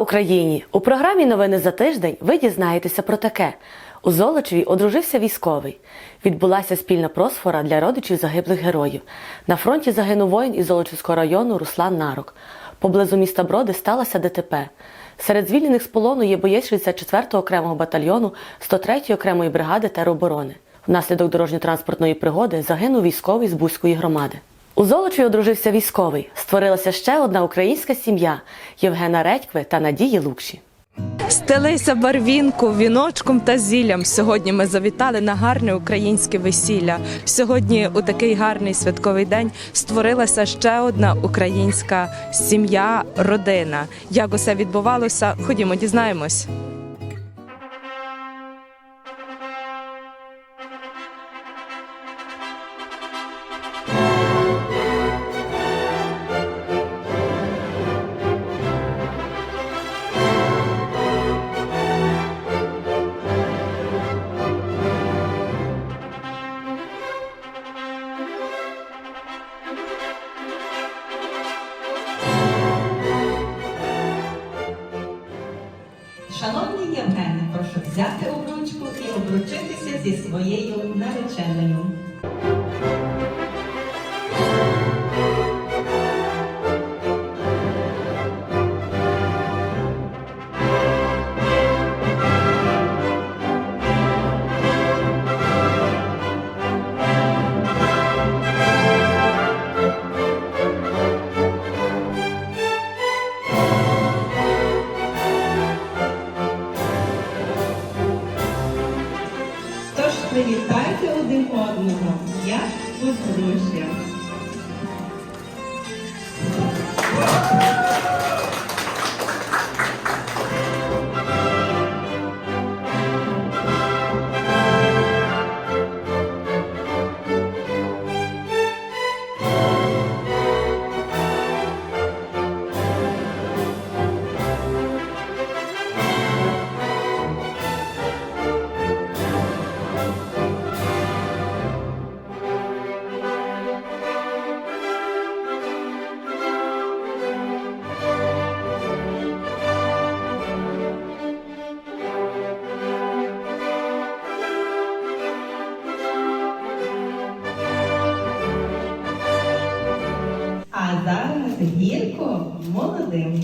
Україні! У програмі Новини за тиждень ви дізнаєтеся про таке. У Золочеві одружився військовий. Відбулася спільна просфора для родичів загиблих героїв. На фронті загинув воїн із Золочівського району Руслан Нарок. Поблизу міста Броди сталося ДТП. Серед звільнених з полону є боєць 64-го окремого батальйону 103-ї окремої бригади тероборони. Внаслідок дорожньо-транспортної пригоди загинув військовий з Бузької громади. У Золочі одружився військовий. Створилася ще одна українська сім'я Євгена Редькви та Надії Лукші. Стелися барвінку, віночком та зіллям. Сьогодні ми завітали на гарне українське весілля. Сьогодні, у такий гарний святковий день, створилася ще одна українська сім'я, родина. Як усе відбувалося? Ходімо, дізнаємось. Шановний Євгене, прошу взяти обручку і обручитися зі своєю нареченою. Гірко молодим.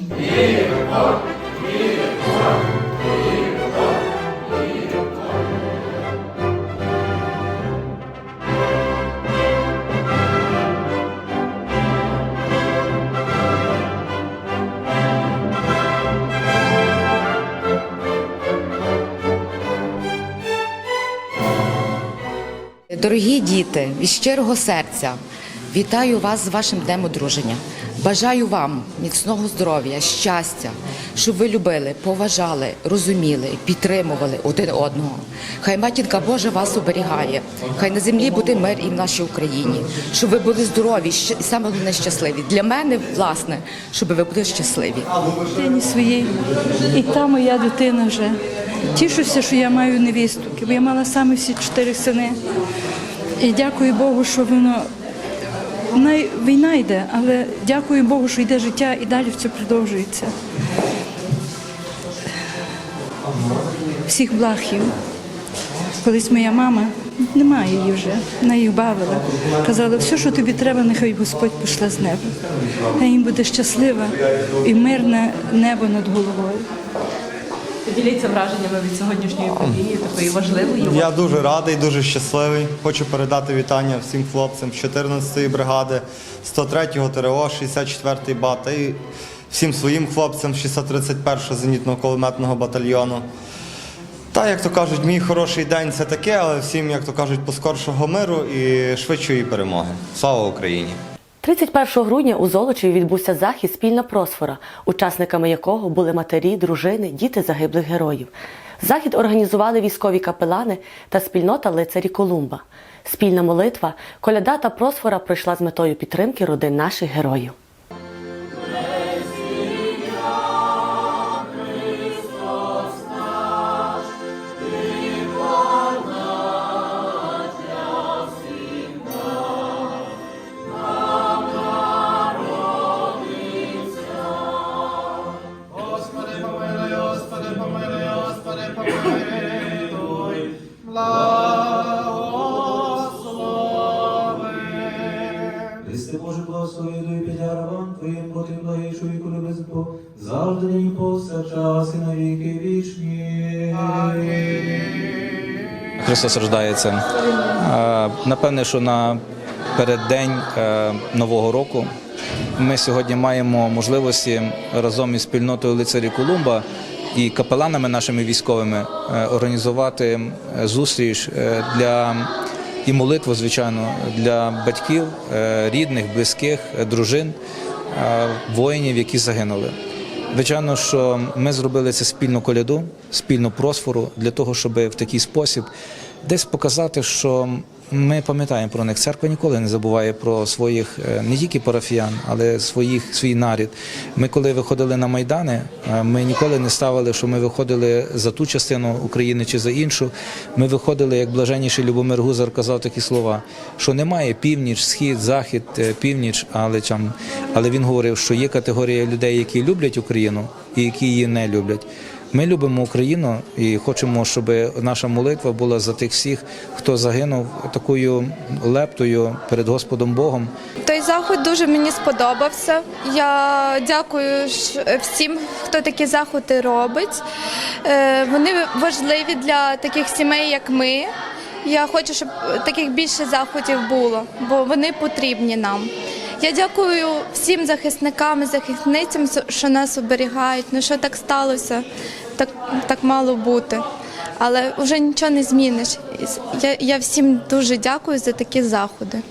Дорогі діти, від щирого серця вітаю вас з вашим днем одруження. Бажаю вам міцного здоров'я, щастя, щоб ви любили, поважали, розуміли, підтримували один одного. Хай матінка Божа вас оберігає. Хай на землі буде мир і в нашій Україні, щоб ви були здорові і саме головне щасливі. Для мене, власне, щоб ви були щасливі. дитині своїй, і та моя дитина вже. Тішуся, що я маю невістку, бо я мала саме всі чотири сини. І дякую Богу, що воно най- війна йде, але дякую Богу, що йде життя і далі це продовжується. Всіх блахів. Колись моя мама, немає її вже, вона їх бавила. Казала, все, що тобі треба, нехай Господь пошле з неба. Хай їм буде щаслива і мирне небо над головою. Поділіться враженнями від сьогоднішньої події, такої важливої. Я дуже радий, дуже щасливий. Хочу передати вітання всім хлопцям з 14-ї бригади, 103-го ТРО, 64-й БАТ і всім своїм хлопцям 631-го зенітного кулеметного батальйону. Та, як то кажуть, мій хороший день це таке, але всім, як то кажуть, поскоршого миру і швидшої перемоги. Слава Україні! 31 грудня у Золочеві відбувся захід спільна просфора, учасниками якого були матері, дружини, діти загиблих героїв. Захід організували військові капелани та спільнота лицарі Колумба. Спільна молитва, коляда та просфора пройшла з метою підтримки родин наших героїв. Христос рождається. Е, Напевне, що на переддень е, Нового року ми сьогодні маємо можливості разом із спільнотою лицарів Колумба і капеланами нашими військовими е, організувати зустріч для і молитву, звичайно, для батьків, рідних, близьких, дружин, воїнів, які загинули. Звичайно, що ми зробили це спільну коляду, спільну просфору для того, щоб в такий спосіб десь показати, що ми пам'ятаємо про них. Церква ніколи не забуває про своїх е, не тільки парафіян, але своїх свій нарід. Ми, коли виходили на майдани, е, ми ніколи не ставили, що ми виходили за ту частину України чи за іншу. Ми виходили, як блаженніший Любомир Гузар казав такі слова, що немає північ, схід, захід, е, північ, але там, але він говорив, що є категорія людей, які люблять Україну і які її не люблять. Ми любимо Україну і хочемо, щоб наша молитва була за тих всіх, хто загинув такою лептою перед Господом Богом. Той заход дуже мені сподобався. Я дякую всім, хто такі заходи робить. Е, Вони важливі для таких сімей, як ми. Я хочу, щоб таких більше заходів було, бо вони потрібні нам. Я дякую всім захисникам і захисницям, що нас оберігають. Ну що так сталося, так, так мало бути. Але вже нічого не зміниш. Я, я всім дуже дякую за такі заходи.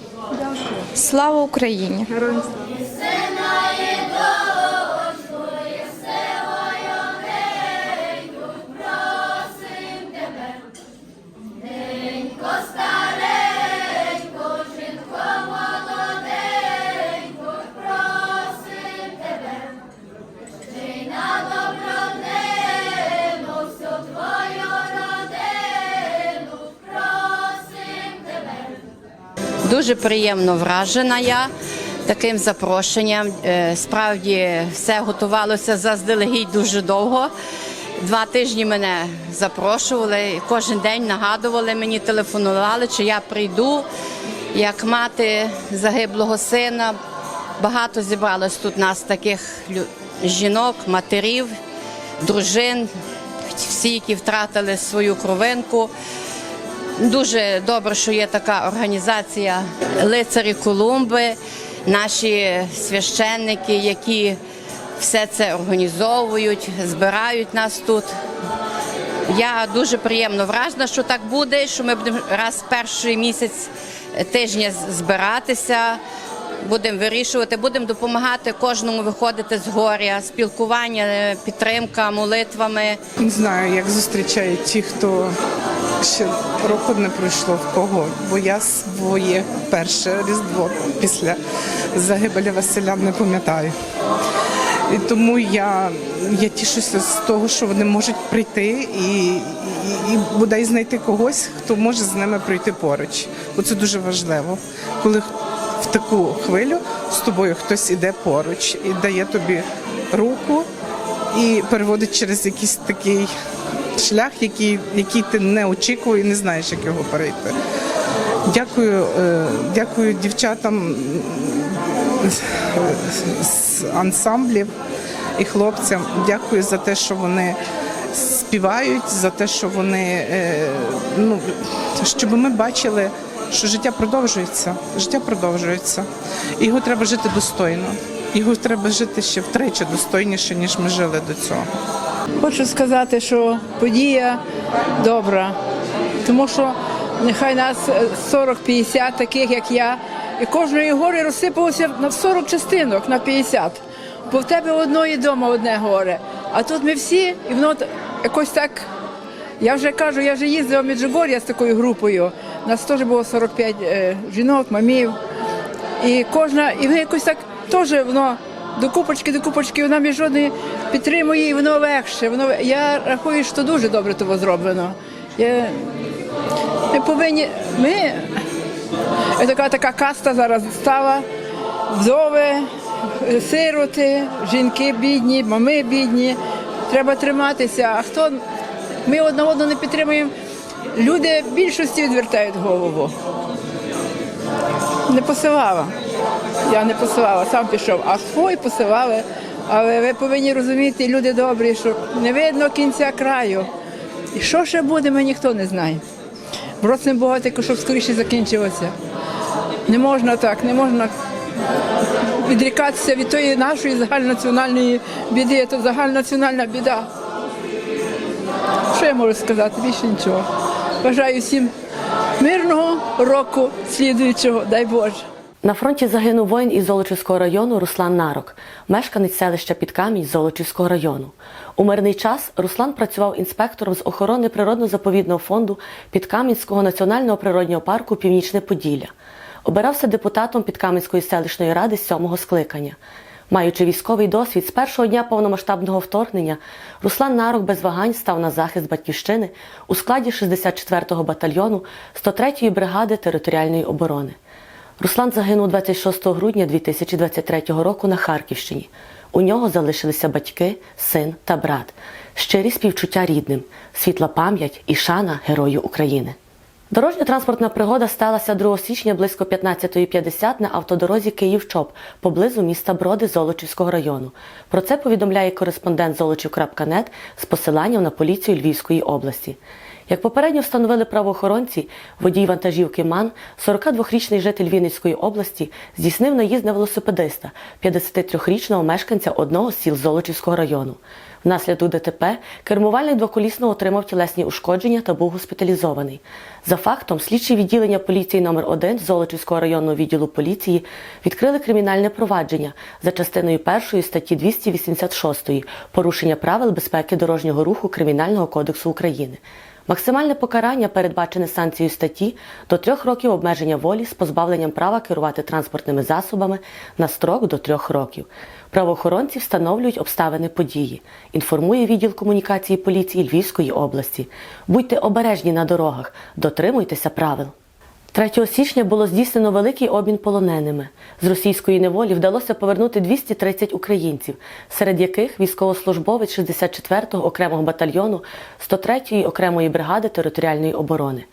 Слава Україні! Дуже приємно вражена я таким запрошенням. Е, Справді все готувалося заздалегідь дуже довго. Два тижні мене запрошували, кожен день нагадували мені, телефонували, чи я прийду. Як мати загиблого сина, багато зібралось тут нас таких жінок, матерів, дружин, всі, які втратили свою кровинку. Дуже добре, що є така організація лицарі Колумби, наші священники, які все це організовують, збирають нас тут. Я дуже приємно вражена, що так буде, що ми будемо раз перший місяць тижня збиратися, будемо вирішувати, будемо допомагати кожному виходити з горя, спілкування, підтримка, молитвами. Не знаю, як зустрічають ті, хто ще року не пройшло в кого, бо я своє перше різдво після загибелі Василя не пам'ятаю. І тому я, я тішуся з того, що вони можуть прийти і, і, і бодай знайти когось, хто може з ними пройти поруч. Бо це дуже важливо, коли в таку хвилю з тобою хтось іде поруч і дає тобі руку і переводить через якийсь такий шлях, який, який ти не очікував і не знаєш, як його перейти. Дякую, е, дякую дівчатам з ансамблів і хлопцям. Дякую за те, що вони співають, за те, що вони е, ну, щоб ми бачили, що життя продовжується. Життя продовжується. Його треба жити достойно. Його треба жити ще втричі достойніше, ніж ми жили до цього. Хочу сказати, що подія добра, тому що нехай нас е, 40-50 таких, як я, і кожної гори розсипалося на 40 частинок на 50. Бо в тебе одної дома одне горе. А тут ми всі, і воно якось так. Я вже кажу, я вже їздила в Меджугор'я з такою групою. Нас теж було 45 е, жінок, мамів. І кожна, і воно якось так теж воно до купочки, до купочки, вона між одної підтримує, і воно легше. Воно, я рахую, що дуже добре того зроблено. Я, ми повинні, ми, така, така каста зараз стала, вдови, сироти, жінки бідні, мами бідні. Треба триматися. А хто ми одне одного не підтримуємо, люди більшості відвертають голову. Не посилала. Я не посилала, сам пішов, а свої посилали. Але ви повинні розуміти, люди добрі, що не видно кінця краю. І що ще буде, ми ніхто не знає. Просимо Бога, тільки, щоб скоріше закінчилося. Не можна так, не можна відрікатися від тої нашої загальнонаціональної біди. Це загальнонаціональна біда. Що я можу сказати? Більше нічого. Бажаю всім мирного року слідуючого, дай Боже. На фронті загинув воїн із Золочівського району Руслан Нарок, мешканець селища Підкамінь Золочівського району. У мирний час Руслан працював інспектором з охорони природно-заповідного фонду Підкам'янського національного природнього парку Північне Поділля. Обирався депутатом Підкам'янської селищної ради сьомого скликання. Маючи військовий досвід, з першого дня повномасштабного вторгнення Руслан Нарок без вагань став на захист батьківщини у складі 64-го батальйону 103-ї бригади територіальної оборони. Руслан загинув 26 грудня 2023 року на Харківщині. У нього залишилися батьки, син та брат. Щирі співчуття рідним, світла пам'ять і шана Герою України. Дорожньо-транспортна пригода сталася 2 січня близько 15.50 на автодорозі Київ-Чоп поблизу міста Броди Золочівського району. Про це повідомляє кореспондент Золочів.нет з посиланням на поліцію Львівської області. Як попередньо встановили правоохоронці, водій вантажівки МАН, 42-річний житель Вінницької області, здійснив наїзд на велосипедиста, 53-річного мешканця одного з сіл Золочівського району. Внаслідок ДТП кермувальник двоколісного отримав тілесні ушкодження та був госпіталізований. За фактом, слідчі відділення поліції номер 1 Золочівського районного відділу поліції відкрили кримінальне провадження за частиною 1 статті 286 порушення правил безпеки дорожнього руху Кримінального кодексу України. Максимальне покарання передбачене санкцією статті до трьох років обмеження волі з позбавленням права керувати транспортними засобами на строк до трьох років. Правоохоронці встановлюють обставини події. Інформує відділ комунікації поліції Львівської області. Будьте обережні на дорогах, дотримуйтеся правил. 3 січня було здійснено великий обмін полоненими. З російської неволі вдалося повернути 230 українців, серед яких військовослужбовець 64-го окремого батальйону 103-ї окремої бригади територіальної оборони.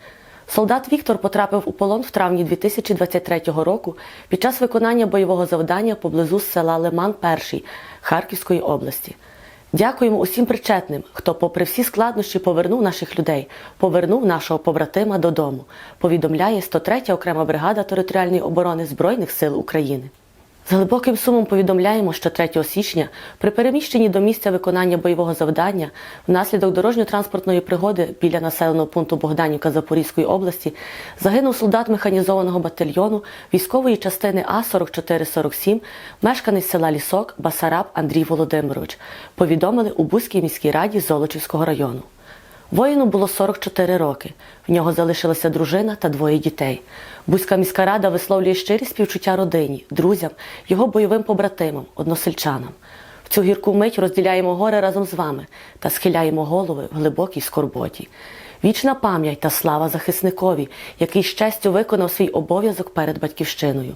Солдат Віктор потрапив у полон в травні 2023 року під час виконання бойового завдання поблизу села Лиман 1 Харківської області. Дякуємо усім причетним, хто, попри всі складнощі, повернув наших людей, повернув нашого побратима додому. Повідомляє 103 окрема бригада територіальної оборони Збройних сил України. З глибоким сумом повідомляємо, що 3 січня при переміщенні до місця виконання бойового завдання внаслідок дорожньо-транспортної пригоди біля населеного пункту Богданівка Запорізької області загинув солдат механізованого батальйону військової частини А 4447, мешканець села Лісок Басараб Андрій Володимирович. Повідомили у Бузькій міській раді Золочівського району. Воїну було 44 роки. В нього залишилася дружина та двоє дітей. Бузька міська рада висловлює щирі співчуття родині, друзям, його бойовим побратимам, односельчанам. В цю гірку мить розділяємо горе разом з вами та схиляємо голови в глибокій скорботі. Вічна пам'ять та слава захисникові, який з честю виконав свій обов'язок перед батьківщиною.